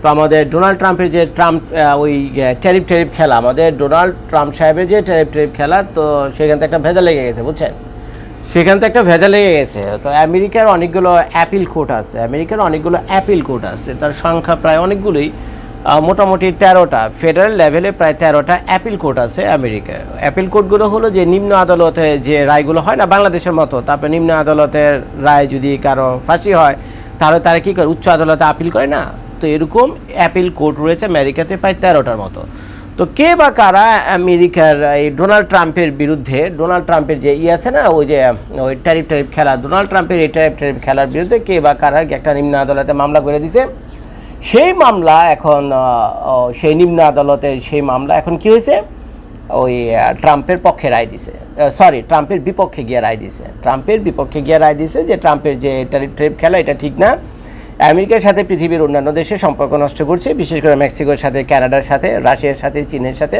তো আমাদের ডোনাল্ড ট্রাম্পের যে ট্রাম্প ওই ট্যারিফ ট্যারিফ খেলা, আমাদের ডোনাল্ড ট্রাম্প সাহেবের যে ট্যারিফ ট্যারিফ খেলা, তো সেখান থেকে একটা ভেজা লেগে গেছে, বুঝছেন? সেখান থেকে একটা ভেজা লেগে গেছে। তো আমেরিকার অনেকগুলো অ্যাপিল কোর্ট আছে, আমেরিকার অনেকগুলো অ্যাপিল কোর্ট আছে, তার সংখ্যা প্রায় অনেকগুলোই মোটামুটি তেরোটা, ফেডারেল লেভেলে প্রায় তেরোটা অ্যাপিল কোর্ট আছে আমেরিকার অ্যাপিল কোর্টগুলো হলো যে নিম্ন আদালতে যে রায়গুলো হয় না, বাংলাদেশের মতো, তারপরে নিম্ন আদালতের রায় যদি কারও ফাঁসি হয়, তাহলে তারা কী করে, উচ্চ আদালতে আপিল করে না? তো এরকম অ্যাপিল কোর্ট রয়েছে আমেরিকাতে প্রায় তেরোটার মতো। তো কে বা কারা আমেরিকার এই ডোনাল্ড ট্রাম্পের বিরুদ্ধে, ডোনাল্ড ট্রাম্পের যে ই আছে না, ওই যে, ওই ট্যারিফ ট্যারিফ খেলা, ডোনাল্ড ট্রাম্পের এই ট্যারিফ ট্যারিফ খেলার বিরুদ্ধে কে বা কারা একটা নিম্ন আদালতে মামলা করে দিছে? সেই মামলা এখন সেই নিম্ন আদালতে সেই মামলা এখন কি হয়েছে? ওই ট্রাম্পের পক্ষে রায় দিছে। সরি ট্রাম্পের বিপক্ষে গিয়ে রায় দিছে। ট্রাম্পের বিপক্ষে গিয়ে রায় দিছে যে ট্রাম্পের যে ট্যারিফ ট্যারিফ খেলা, এটা ঠিক না। আমেরিকার সাথে পৃথিবীর অন্যান্য দেশের সম্পর্ক নষ্ট করছে। বিশেষ করে মেক্সিকোর সাথে, কানাডার সাথে, রাশিয়ার সাথে, চীনের সাথে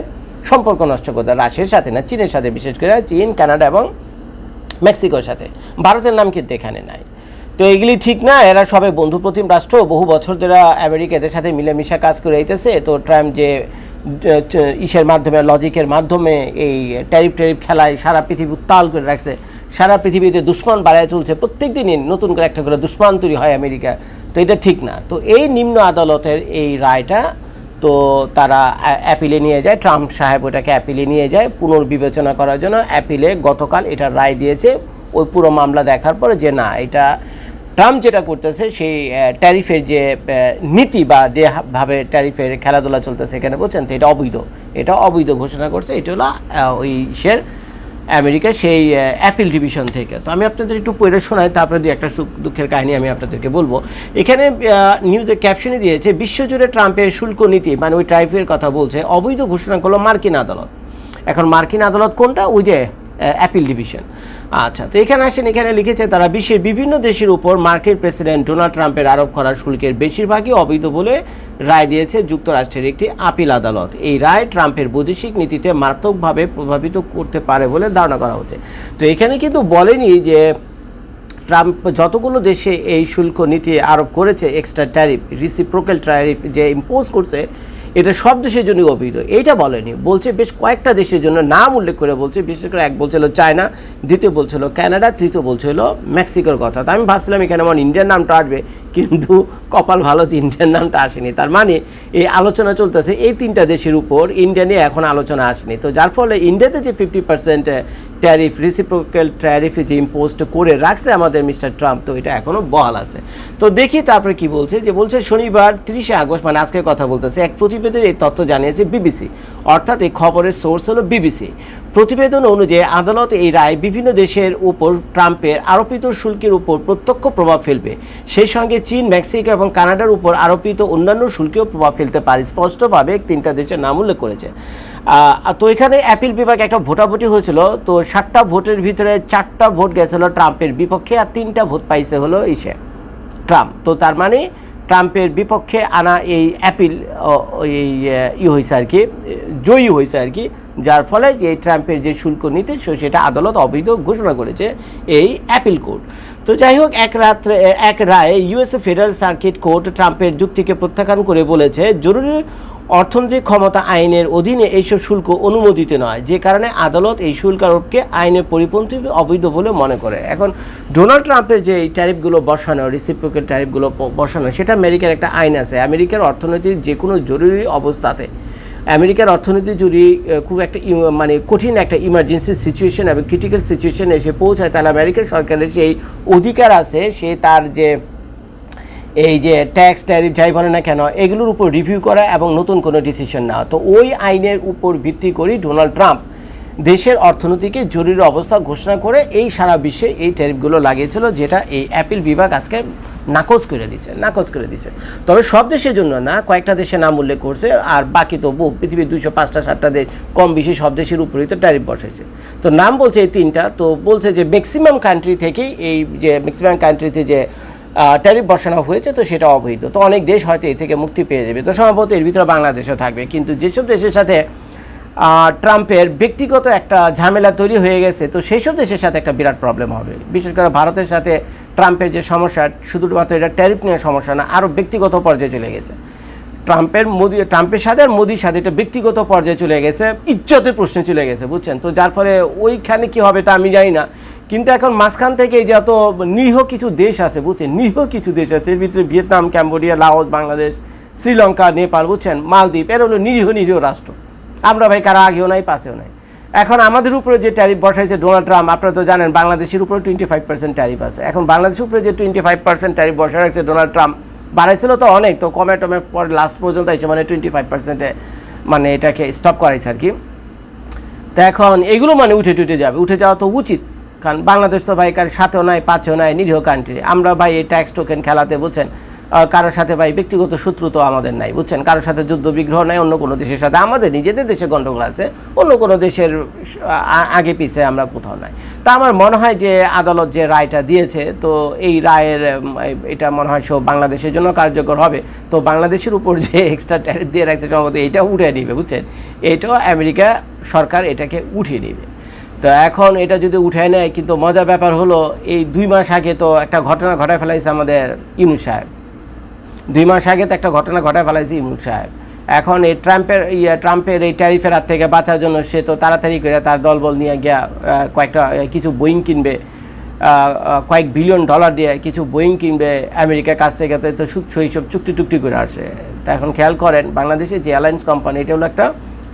সম্পর্ক নষ্ট করতে রাশিয়ার সাথে না, চীনের সাথে, বিশেষ করে চীন, কানাডা এবং মেক্সিকোর সাথে। ভারতের নাম কিন্তু এখানে নাই। তো এগুলি ঠিক না, এরা সবাই বন্ধুপ্রতিম রাষ্ট্র। বহু বছর ধরে আমেরিকা এদের সাথে মিলেমিশা কাজ করে আইতেছে। তো ট্রাম্প যে ইসের মাধ্যমে, লজিকের মাধ্যমে এই ট্যারিফ ট্যারিফ খেলায় সারা পৃথিবী উত্তাল করে রাখছে সারা পৃথিবীতে দুশ্মন বাড়ায় চলছে প্রত্যেক দিনই নতুন করে একটা করে দুশ্মন তৈরি হয় আমেরিকা। তো এটা ঠিক না। তো এই নিম্ন আদালতের এই রায়টা, তো তারা অ্যাপিলে নিয়ে যায়। ট্রাম্প সাহেব ওটাকে অ্যাপিলে নিয়ে যায় পুনর্বিবেচনা করার জন্য। অ্যাপিলে গতকাল এটা রায় দিয়েছে। ওই পুরো মামলা দেখার পরে যে না, এটা ট্রাম্প যেটা করতেছে, সেই ট্যারিফের যে নীতি বা যেভাবে ট্যারিফের খেলাধুলা চলতেছে এখানে বলছেন তো এটা অবৈধ। এটা অবৈধ ঘোষণা করছে। এটা হলো ওই সের আমেরিকা সেই অ্যাপিল ডিভিশন থেকে। তো আমি আপনাদের একটু পড়ে শোনাই, তারপরে দু একটা সুখ দুঃখের কাহিনী আমি আপনাদেরকে বলব। এখানে নিউজের ক্যাপশনে দিয়েছে, বিশ্বজুড়ে ট্রাম্পের শুল্ক নীতি মানে ওই ট্রাইফের কথা বলছে, অবৈধ ঘোষণা করল মার্কিন আদালত। এখন মার্কিন আদালত কোনটা? ওই যে অ্যাপিল ডিভিশন আচ্ছা তো এখানে আসেন, এখানে লিখেছে তারা বিশ্বের বিভিন্ন দেশের উপর মার্কিন প্রেসিডেন্ট ডোনাল্ড ট্রাম্পের আরোপ করা শুল্কের বেশিরভাগই অবৈধ বলে রায় দিয়েছে যুক্তরাষ্ট্রের একটি আপিল আদালত। এই রায় ট্রাম্পের বৈদেশিক নীতিতে মারাত্মকভাবে প্রভাবিত করতে পারে বলে ধারণা করা হচ্ছে। তো এখানে কিন্তু বলেনি যে ট্রাম্প যতগুলো দেশে এই শুল্ক নীতি আরোপ করেছে এক্সট্রা ট্যারিফ রিসিপ্রোকাল ট্যারিফ যে ইম্পোজ করছে, এটা সব দেশের জন্য অবৈধ। এইটা বলেনি। বলছে বেশ কয়েকটা দেশের জন্য, নাম উল্লেখ করে বলছে, বিশেষ করে এক বলছিল চায়না, দ্বিতীয় বলছিল কানাডা, তৃতীয় বলছিল মেক্সিকোর কথা। তো আমি ভাবছিলাম এখানে আমার ইন্ডিয়ান নামটা আসবে, কিন্তু কপাল ভালো যে ইন্ডিয়ান নামটা আসেনি। তার মানে এই আলোচনা চলতেছে এই তিনটা দেশের উপর, ইন্ডিয়া নিয়ে এখন আলোচনা আসেনি। তো যার ফলে ইন্ডিয়াতে যে fifty percent tariff reciprocal tariff যে ইম্পোজড করে রাখছে আমাদের মিস্টার ট্রাম্প, তো এটা এখনও বহাল আছে। তো দেখি তারপরে কি বলছে, যে বলছে শনিবার তিরিশে আগস্ট মানে আজকে কথা বলতেছে, এক প্রতিবেদনের এই তথ্য জানিয়েছে বিবিসি। অর্থাৎ এই খবরের সোর্স হলো বিবিসি। প্রতিবেদন অনুযায়ী আদালত এই রায় বিভিন্ন দেশের উপর ট্রাম্পের আরোপিত শুল্কের উপর প্রত্যক্ষ প্রভাব ফেলবে। সেই সঙ্গে চীন, মেক্সিকো এবং কানাডার উপর আরোপিত অন্যান্য শুল্কেও প্রভাব ফেলতে পারে, স্পষ্টভাবে তিনটা দেশের নাম উল্লেখ করেছে। তো এখানে অ্যাপিল বিভাগ একটা ভোটাভুটি হয়েছিল, তো সাতটা ভোটের ভিতরে চারটা ভোট গেছিল ট্রাম্পের বিপক্ষে আর তিনটা ভোট পাইছে হলো ইসে, ট্রাম্প। তো তার মানে ট্রাম্পের বিপক্ষে আনা এই অ্যাপিল এই ই হয়েছে আর কি, জয়ী হয়েছে আর কি, যার ফলে যে ট্রাম্পের যে শুল্ক নীতি সেটা আদালত অবৈধ ঘোষণা করেছে এই অ্যাপিল কোর্ট তো যাই হোক, এক রাত্রে, এক রায়ে ইউএসএ ফেডারেল সার্কিট কোর্ট ট্রাম্পের যুক্তিকে প্রত্যাখ্যান করে বলেছে, জরুরি অর্থনৈতিক ক্ষমতা আইনের অধীনে এইসব শুল্ক অনুমোদিত নয়, যে কারণে আদালত এই শুল্ক আরোপকে আইনের পরিপন্থী অবৈধ বলে মনে করে। এখন, ডোনাল্ড ট্রাম্পের যে এই ট্যারিফগুলো বসানো রিসিপ্রোকেল ট্যারিফগুলো বসানো, সেটা আমেরিকার একটা আইন আছে। আমেরিকার অর্থনীতির যে কোনো জরুরি অবস্থাতে, আমেরিকার অর্থনীতি যদি খুব একটা মানে কঠিন একটা ইমার্জেন্সি সিচুয়েশন এবং ক্রিটিক্যাল সিচুয়েশনে এসে পৌঁছায়, তাহলে আমেরিকান সরকারের সেই অধিকার আছে, সে তার যে এই যে ট্যাক্স ট্যারিফ যাই বলে না কেন, এগুলোর উপর রিভিউ করা এবং নতুন কোনো ডিসিশন নেওয়া। তো ওই আইনের উপর ভিত্তি করেই ডোনাল্ড ট্রাম্প দেশের অর্থনীতিকে জরুরি অবস্থা ঘোষণা করে এই সারা বিশ্বে এই ট্যারিফগুলো লাগিয়েছিল, যেটা এই অ্যাপিল বিভাগ আজকে নাকচ করে দিছে নাকচ করে দিছে তবে সব দেশের জন্য না, কয়েকটা দেশের নাম উল্লেখ করছে, আর বাকি তো পৃথিবীর দুইশো পাঁচটা, সাতটা দেশ কম বেশি সব দেশের উপরেই তো ট্যারিফ বসেছে তো নাম বলছে এই তিনটা, তো বলছে যে ম্যাক্সিমাম কান্ট্রি থেকেই এই যে ম্যাক্সিমাম কান্ট্রিতে যে ট্যারিফ বসানো হয়েছে, তো সেটা অবৈধ। তো অনেক দেশ হয়তো এ থেকে মুক্তি পেয়ে যাবে। তো সম্ভবত এর ভিতরে বাংলাদেশও থাকবে। কিন্তু যেসব দেশের সাথে ট্রাম্পের ব্যক্তিগত একটা ঝামেলা তৈরি হয়ে গেছে, তো সেই সব দেশের সাথে একটা বিরাট প্রবলেম হবে। বিশেষ করে ভারতের সাথে ট্রাম্পের যে সমস্যা, শুধুমাত্র এটা ট্যারিফ নিয়ে সমস্যা না, আরও ব্যক্তিগত পর্যায়ে চলে গেছে। ট্রাম্পের মোদি, ট্রাম্পের সাথে আর মোদির সাথে এটা ব্যক্তিগত পর্যায়ে চলে গেছে, ইজ্জতের প্রশ্নে চলে গেছে, বুঝছেন? তো যার ফলে ওইখানে কি হবে তা আমি জানি না। কিন্তু এখন মাঝখান থেকে যে এত নিরীহ কিছু দেশ আছে, বুঝছেন? নিরীহ কিছু দেশ আছে, এর ভিতরে Vietnam, Cambodia, Laos, Bangladesh, Sri Lanka, Nepal, বুঝছেন? মালদ্বীপ, এর হলো নিরীহ নিরীহ রাষ্ট্র। আমরা ভাই কারও আগেও নাই, পাশেও নাই। এখন আমাদের উপরে যে ট্যারিফ বসাইছে ডোনাল্ড ট্রাম্প, আপনারা তো জানেন, বাংলাদেশের উপরে টোয়েন্টি ফাইভ পার্সেন্ট ট্যারিফ আছে। এখন বাংলাদেশের উপরে যে টোয়েন্টি ফাইভ পার্সেন্ট ট্যারিফ বসা রাখছে ডোনাল্ড ট্রাম্প বাড়াইছিল তো অনেক, তো কমে টমে পরে লাস্ট পর্যন্ত এসে মানে টোয়েন্টি ফাইভ পার্সেন্টে মানে এটাকে স্টপ করাইছে আর কি। তো এখন এগুলো মানে উঠে টুটে যাবে, উঠে যাওয়া তো উচিত, কারণ বাংলাদেশ তো ভাই কার সাথেও নাই, পাঁচেও নাই, নিরীহ কান্ট্রি আমরা ভাই এই ট্যাক্স টোকেন খেলাতে, বুঝছেন? কারোর সাথে ভাই ব্যক্তিগত শত্রু তো আমাদের নাই, বুঝছেন? কারোর সাথে যুদ্ধ বিগ্রহ নাই, অন্য কোনো দেশের সাথে। আমাদের নিজেদের দেশে গণ্ডগোল আছে, অন্য কোনো দেশের আগে পিছে আমরা কোথাও নাই। তা আমার মনে হয় যে আদালত যে রায়টা দিয়েছে, তো এই রায়ের এটা মনে হয় সব বাংলাদেশের জন্য কার্যকর হবে। তো বাংলাদেশের উপর যে এক্সট্রা ট্যারিফ দিয়ে রাখছে, সম্ভবত এইটা উঠে নিবে, বুঝছেন? এটাও আমেরিকা সরকার এটাকে উঠিয়ে নেবে। তো এখন এটা যদি উঠায় নেয়, কিন্তু মজার ব্যাপার হলো, এই দুই মাস আগে তো একটা ঘটনা ঘটায় ফেলাইছে আমাদের ইনু সাহেব। দুই মাস আগে তো একটা ঘটনা ঘটায় ফেলাইছে ইমরুল সাহেব। এখন এই ট্রাম্পের ইয়ে ট্রাম্পের এই ট্যারিফের হাত থেকে বাঁচার জন্য সে তো তাড়াতাড়ি করে তার দলবল নিয়ে গিয়া কয়েকটা কিছু বোয়িং কিনবে কয়েক বিলিয়ন ডলার দিয়ে কিছু বোয়িং কিনবে আমেরিকার কাছ থেকে। তো সুচ্ছ এইসব চুক্তি টুক্তি করে আসে। তা এখন খেয়াল করেন, বাংলাদেশে যে অ্যালায়েন্স কোম্পানি এটা হলো একটা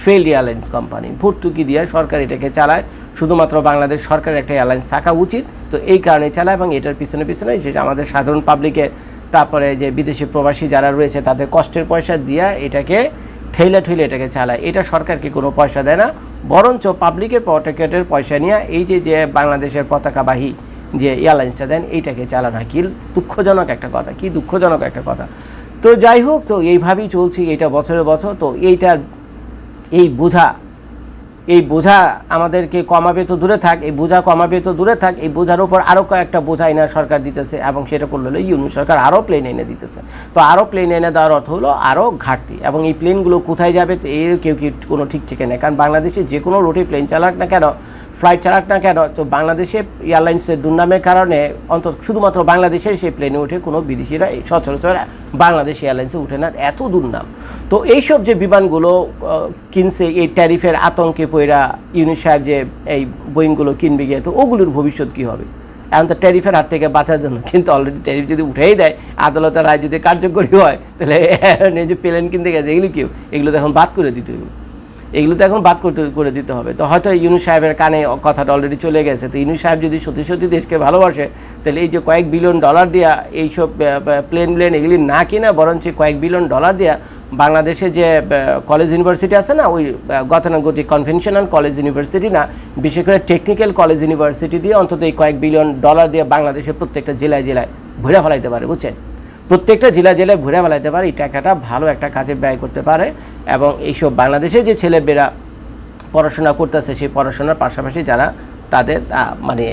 ফেল্ড এয়ারলাইন্স কোম্পানি। ভর্তুকি দিয়ে সরকার এটাকে চালায়। শুধুমাত্র বাংলাদেশ সরকারের একটা এয়ারলাইন্স থাকা উচিত। তো এই কারণে চালায় এবং এটার পিছনে পিছনে যে আমাদের সাধারণ পাবলিকে তারপরে যে বিদেশি প্রবাসী যারা রয়েছে, তাদের কষ্টের পয়সা দিয়ে এটাকে ঠেলে ঠেলে এটাকে চালায়। এটা সরকারকে কোনো পয়সা দেয় না। বরঞ্চ পাবলিকের পকেটের পয়সা নিয়ে এই যে যে বাংলাদেশের পতাকাবাহী যে এয়ারলাইন্সটা দেন, এইটাকে চালানো হয়। কি দুঃখজনক একটা কথা, কি দুঃখজনক একটা কথা। তো যাই হোক, তো এইভাবেই চলছে এইটা বছরের বছর। তো এইটার এই বোঝা এই বোঝা আমাদেরকে কমাবে তো দূরে থাক, এই বোঝা কমাবে তো দূরে থাক, এই বোঝার উপর আরও কয়েকটা বোঝা এনে সরকার দিতেছে এবং সেটা করলে হলো ইউনিয়ন সরকার আরও প্লেন এনে দিতেছে। তো আরও প্লেন এনে দেওয়ার অর্থ হলো আরও ঘাটতি এবং এই প্লেনগুলো কোথায় যাবে তো এর কেউ কি কোনো ঠিক ঠিক নেই। কারণ বাংলাদেশে যে কোনো রুটে প্লেন চালাক না কেন ফ্লাইট চালাক না কেন? তো বাংলাদেশে এয়ারলাইন্সের দুর্নামের কারণে অন্তত শুধুমাত্র বাংলাদেশে সেই প্লেনে উঠে কোনো বিদেশিরা সচরাচর বাংলাদেশ এয়ারলাইন্সে উঠে না, এত দুর্নাম। তো এইসব যে বিমানগুলো কিনছে, এই ট্যারিফের আতঙ্কে পইরা ইউনিট সাহেব যে এই বোয়িংগুলো কিনবে গিয়ে, তো ওগুলোর ভবিষ্যৎ কী হবে? এখন তো ট্যারিফের হাত থেকে বাঁচার জন্য কিন্তু অলরেডি ট্যারিফ যদি উঠেই দেয়, আদালতের রায় যদি কার্যকরী হয়, তাহলে যে প্লেন কিনতে গেছে, এগুলো কেউ এগুলো তো এখন বাদ করে দিতে হবে এগুলো তো এখন বাদ করতে, করে দিতে হবে। তো হয়তো ইউনু সাহেবের কানে কথাটা অলরেডি চলে গেছে। তো ইউনু সাহেব যদি সত্যি সত্যি দেশকে ভালোবাসে, তাহলে এই যে কয়েক বিলিয়ন ডলার দেওয়া এইসব প্লেন প্লেন এগুলি না কিনা বরঞ্চ কয়েক বিলিয়ন ডলার দেওয়া বাংলাদেশে যে কলেজ ইউনিভার্সিটি আছে না, ওই গতানুগতিক কনভেনশনাল কলেজ ইউনিভার্সিটি না, বিশেষ করে টেকনিক্যাল কলেজ ইউনিভার্সিটি দিয়ে অন্তত এই কয়েক বিলিয়ন ডলার দিয়ে বাংলাদেশের প্রত্যেকটা জেলায় জেলায় ভরে ফেলাইতে পারে, বুঝছেন? প্রত্যেকটা জেলা জেলায় ঘুরে বেড়াতে পারে। এই টাকাটা ভালো একটা কাজে ব্যয় করতে পারে এবং এইসব বাংলাদেশে যে ছেলেমেয়েরা পড়াশোনা করতেছে, সেই পড়াশোনার পাশাপাশি যারা তাদের মানে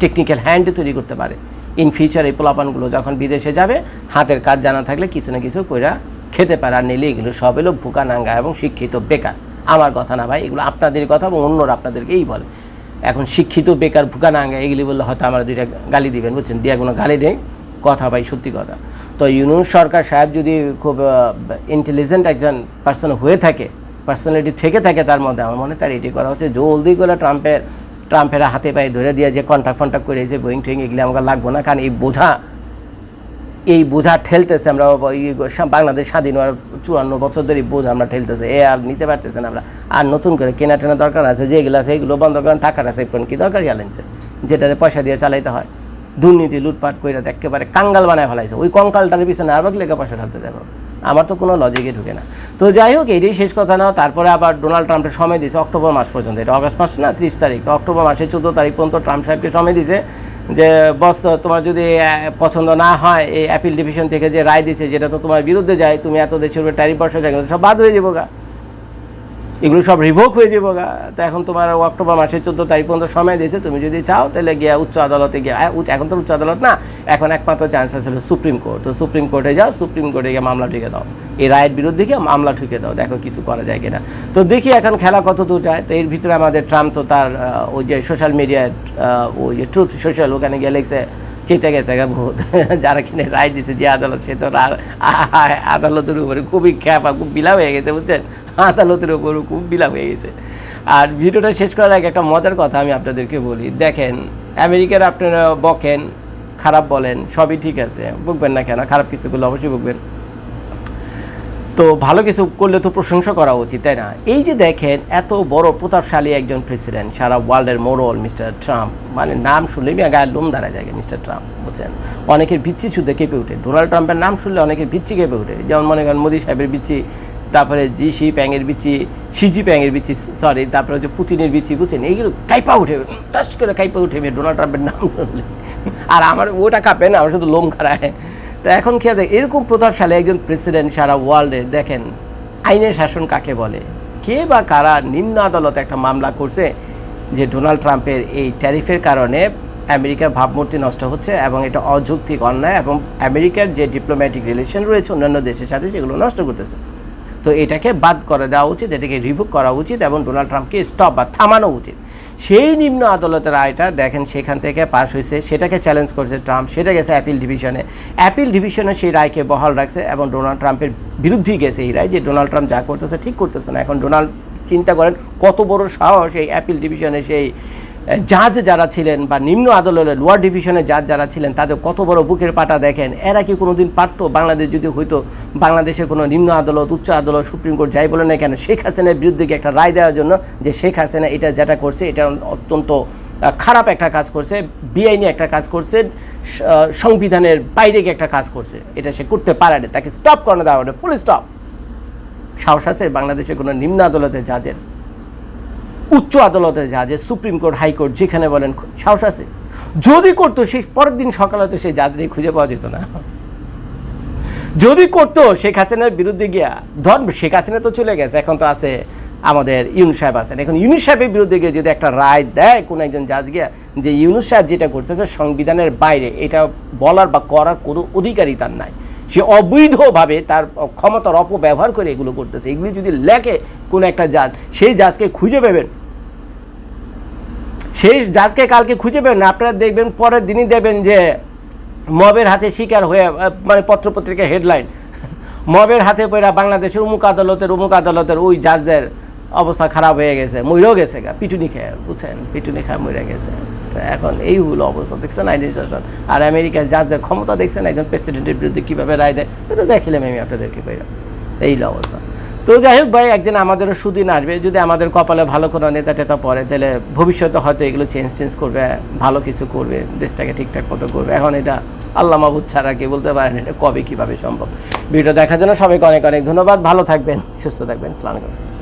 টেকনিক্যাল হ্যান্ড তৈরি করতে পারে। ইন ফিউচার এই পোলাপানগুলো যখন বিদেশে যাবে, হাতের কাজ জানা থাকলে কিছু না কিছু কইরা খেতে পারে। আর নিলে এগুলো সব এলো ভুকা, নাঙ্গা এবং শিক্ষিত বেকার। আমার কথা না ভাই, এগুলো আপনাদের কথা এবং অন্যরা আপনাদেরকেই বলে। এখন শিক্ষিত বেকার, ভুকা, নাঙ্গা, এগুলি বললে হয়তো আমরা দুইটা গালি দিবেন, বুঝছেন? দিয়ে কোনো গালি নেই। কথা ভাই, সত্যি কথা। তো ইউনুস সরকার সাহেব যদি খুব ইন্টেলিজেন্ট একজন পার্সন হয়ে থাকে পার্সোনালিটি থেকে থাকে তার মধ্যে, আমার মনে তার এটি করা হচ্ছে জলদি করে ট্রাম্পের ট্রাম্পের হাতে পায়ে ধরে দিয়ে যে কন্ট্যাক্ট ফন্ট্যাক্ট করে যে বোয়িং টোয়িং এগুলি আমাকে লাগবো না, কারণ এই বোঝা এই বোঝা ঠেলতেছে আমরা বাংলাদেশ স্বাধীন হওয়ার চুয়ান্ন বছর ধরে বোঝা আমরা ঠেলতেছে, এ আর নিতে পারতেছে না আমরা। আর নতুন করে কেনা টেনা দরকার আছে, যেগুলো আছে, এগুলো বন্ধ করেন, টাকাটা সেভ করেন, কি দরকার এয়ারলাইন্সে যেটাতে পয়সা দিয়ে চালাইতে হয়। দুর্নীতি, লুটপাট করে একেবারে কাঙ্গাল বানায় ফেলাইছে। ওই কঙ্কালটার পিছনে আর বাকি লেখা পয়সা ঢালতে দেবো আমার তো কোনো লজিকে ঢুকে না। তো যাই হোক, এটাই শেষ কথা না, তারপরে আবার ডোনাল্ড ট্রাম্পের সময় দিয়েছে অক্টোবর মাস পর্যন্ত। এটা অগস্ট মাস না, ত্রিশ তারিখ। তো অক্টোবর মাসে চোদ্দ তারিখ পর্যন্ত ট্রাম্প সাহেবকে সময় দিয়েছে যে, বস, তোমার যদি পছন্দ না হয়, এই অ্যাপিল ডিভিশন থেকে যে রায় দিয়েছে, যেটা তো তোমার বিরুদ্ধে যায়, তুমি এত দেশের উপরে ট্যারিফ বর্ষা যায় সব বাদ হয়ে যাব গা। এগুলো সব রিভোক হয়ে যাব গা। তো এখন তোমার অক্টোবর মাসের চোদ্দ তারিখ পর্যন্ত সময় দিয়েছে, তুমি যদি চাও তাহলে গিয়া উচ্চ আদালতে গিয়ে এখন তো উচ্চ আদালত না, এখন একমাত্র চান্স আছে সুপ্রিম কোর্ট তো সুপ্রিম কোর্টে যাও সুপ্রিম কোর্টে গিয়ে মামলা ঠুকে দাও। এই রায়ের বিরুদ্ধে গিয়ে মামলা ঠুকে দাও, দেখো কিছু করা যায় কিনা। তো দেখি এখন খেলা কত দূর যায়। তো এর ভিতরে আমাদের ট্রাম্প তো তার ওই যে সোশ্যাল মিডিয়ায় ওই যে ট্রুথ সোশ্যাল ওখানে গিয়ে লিখছে চেতে গেছে গা ভূত যারা কিনে রায় দিছে যে আদালত, সে তো আদালতের উপরে খুবই খ্যাপা, খুব বিলা হয়ে গেছে, বুঝছেন? আদালতের উপরে খুব বিলা হয়ে গেছে। আর ভিডিওটা শেষ করার আগে একটা মজার কথা আমি আপনাদেরকে বলি। দেখেন, আমেরিকার আপনারা বকেন, খারাপ বলেন, সবই ঠিক আছে, বুকবেন না কেন? খারাপ কিছুগুলো অবশ্যই বকবেন। তো ভালো কিছু করলে তো প্রশংসা করা উচিত, তাই না? এই যে দেখেন, এত বড় প্রতাপশালী একজন প্রেসিডেন্ট সারা ওয়ার্ল্ডের মোরল মিস্টার ট্রাম্প মানে নাম শুনলেই গায়ের লোম দাঁড়া যায় মিস্টার ট্রাম্প বুঝছেন? অনেকের বিচ্ছি শুধু কেঁপে উঠে ডোনাল্ড ট্রাম্পের নাম শুনলে অনেকের বিচ্ছি কেঁপে উঠে যেমন মনে করেন মোদী সাহেবের বিচ্ছি, তারপরে জি সি প্যাংয়ের বিচ্ছি সিজি প্যাংয়ের বিচ্ছি সরি তারপরে হচ্ছে পুতিনের বিচ্ছি, বুঝছেন? এইগুলো কাইপা উঠে টাস করে কাইপা উঠে ডোনাল্ড ট্রাম্পের নাম শুনলে। আর আমার ওটা কাঁপে না, আমার শুধু লোম খারায় তো এখন কি যায় এরকম প্রতাপশালী একজন প্রেসিডেন্ট সারা ওয়ার্ল্ডে দেখেন, আইনের শাসন কাকে বলে? কে বা কারা নিম্ন আদালতে একটা মামলা করছে যে ডোনাল্ড ট্রাম্পের এই ট্যারিফের কারণে আমেরিকার ভাবমূর্তি নষ্ট হচ্ছে এবং এটা অযৌক্তিক অন্যায় এবং আমেরিকার যে ডিপ্লোম্যাটিক রিলেশন রয়েছে অন্যান্য দেশের সাথে সেগুলো নষ্ট করতেছে? তো এটাকে বাদ করে দেওয়া উচিত, এটাকে রিভুক করা উচিত এবং ডোনাল্ড ট্রাম্পকে স্টপ বা থামানো উচিত। সেই নিম্ন আদালতের রায়টা দেখেন সেখান থেকে পাশ হয়েছে, সেটাকে চ্যালেঞ্জ করেছে ট্রাম্প সেটা গেছে অ্যাপিল ডিভিশনে অ্যাপিল ডিভিশনে সেই রায়কে বহাল রাখছে এবং ডোনাল্ড ট্রাম্পের বিরুদ্ধেই গেছে এই রায় যে ডোনাল্ড ট্রাম্প যা করতেছে ঠিক করতেছে না। এখন ডোনাল্ড চিন্তা করেন কত বড় সাহস এই অ্যাপিল ডিভিশনে সেই জাজ যারা ছিলেন বা নিম্ন আদালতের লোয়ার ডিভিশনে জাজ যারা ছিলেন, তাদের কত বড় বুকের পাটা দেখেন? এরা কি কোনোদিন পারতো? বাংলাদেশ যদি হইতো বাংলাদেশে কোনো নিম্ন আদালত, উচ্চ আদালত, সুপ্রিম কোর্ট যাই বলে না কেন, শেখ হাসিনার বিরুদ্ধে একটা রায় দেওয়ার জন্য যে শেখ হাসিনা এটা যেটা করছে, এটা অত্যন্ত খারাপ একটা কাজ করছে, বেআইনি একটা কাজ করছে সংবিধানের বাইরে গিয়ে একটা কাজ করছে, এটা সে করতে পারে না, তাকে স্টপ করে দেওয়া ফুল স্টপ সাহস আছে বাংলাদেশের কোনো নিম্ন আদালতের জাজের? উচ্চ আদালতের জাজের সুপ্রিম কোর্ট হাইকোর্ট যেখানে বলেন সাহস আছে। যদি করতো, সেই পরের দিন সকালে তো সেই জাজরে খুঁজে পাওয়া যেত না। যদি করতো, শেখ হাসিনার বিরুদ্ধে গিয়া, ধর শেখ হাসিনা তো চলে গেছে, এখন তো আছে আমাদের ইউনুস সাহেব আছেন। এখন ইউনুস সাহেবের বিরুদ্ধে গিয়ে যদি একটা রায় দেয়, কোনো একজন জাজ গিয়া, যে ইউনুস সাহেব যেটা করতেছে সংবিধানের বাইরে, এটা বলার বা করার কোনো অধিকারই তার নাই। সে অবৈধভাবে তার ক্ষমতার অপব্যবহার করে এগুলো করতেছে। এগুলি যদি লেখে কোনো একটা জাজ, সেই জাজকে খুঁজে পাবেন। সেই জাজকে কালকে খুঁজে পাবেন না, আপনারা দেখবেন পরের দিনই দেবেন যে মবের হাতে শিকার হয়ে মানে পত্রপত্রিকা হেডলাইন। মবের হাতে পড়া বাংলাদেশের উমুক আদালতের উমুক আদালতের ওই জাজদের অবস্থা খারাপ হয়ে গেছে মরেও গেছে গা, পিটুনি খেয়ে, বুঝছেন? পিটুনি খেয়ে মরে গেছে। তো এখন এই হলো অবস্থা, দেখছেন আইন শাসন? আর আমেরিকার জাজদের ক্ষমতা দেখছেন একজন প্রেসিডেন্টের বিরুদ্ধে কীভাবে রায় দেয়? তো দেখিলাম আমি আপনাদেরকে পাইলাম এই অবস্থা। তো যাই হোক ভাই, একদিন আমাদেরও সুদিন আসবে। যদি আমাদের কপালে ভালো কোনো নেতা টেতা পড়ে, তাহলে ভবিষ্যতে হয়তো এগুলো চেঞ্জ চেঞ্জ করবে, ভালো কিছু করবে, দেশটাকে ঠিকঠাক মতো করবে। এখন এটা আল্লাহ মাহবুদ ছাড়া কে বলতে পারেন এটা কবে কীভাবে সম্ভব। ভিডিও দেখার জন্য সবাইকে অনেক অনেক ধন্যবাদ। ভালো থাকবেন, সুস্থ থাকবেন। সালাম আলাইকুম।